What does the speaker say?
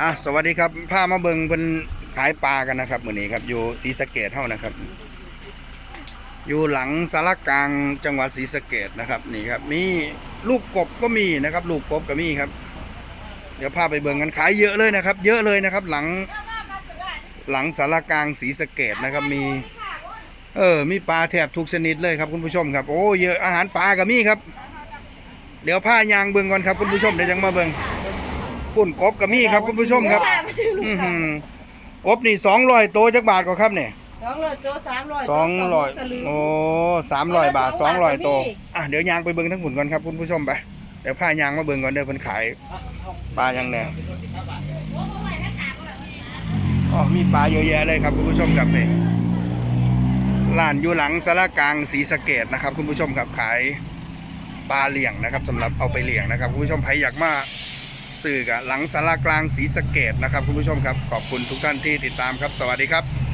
อะสวัสดีครับพามาเบิงเป็นขายปลากันนะครับมือนี้ครับ อยู่ศรีสะเกดเท่านะครับ อยู่หลังสารกลางจังหวัดศรีสะเกดนะครับ นี่ครับ มีลูกกบก็มีนะครับ ลูกกบก็มีครับ เดี๋ยวพาไปเบิงกันขายเยอะเลยนะครับ เยอะเลยนะครับ หลังหลังสารกลางศรีสะเกดนะครับ มี เออ มีปลาแทบทุกชนิดเลยครับคุณผู้ชมครับโอ้เยอะอาหารปลาก็มีครับ เดี๋ยวผ้ายางเบิงก่อนครับคุณผู้ชมเดี๋ยวจังมาเบิง ปุ่นกบก็มีครับคุณผู้ชมครับอือหือกบนี่สองร้อยโตวจักบาทก็ครับเนี่ยสองร้อยตัวสามร้อยสองร้อยสลึงโอ้สามร้อยบาทสสอองงร้ร้ออยยตัโตววอะเดี๋ยวยางไปเบิ่งทั้งหุ่นก่อนครับคุณผู้ชมไปเดี๋ยวพายางมาเบิ่งก่อนเดี๋ยวเพิ่นขายปลายังแน่อ๋อมีปลาเยอะแยะเลยครับคุณผู้ชมครับนี่ร้านอยู่หลังสารกลางศรีสะเกดนะครับ คุณผู้ชมครับขายปลาเลี้ยงนะครับสำหรับเอาไปเลี้ยงนะครับคุณผู้ชมใครอยากมา สื่อกับหลังสารกลางศรีสะเกดนะครับคุณผู้ชมครับ ขอบคุณทุกท่านที่ติดตามครับ สวัสดีครับ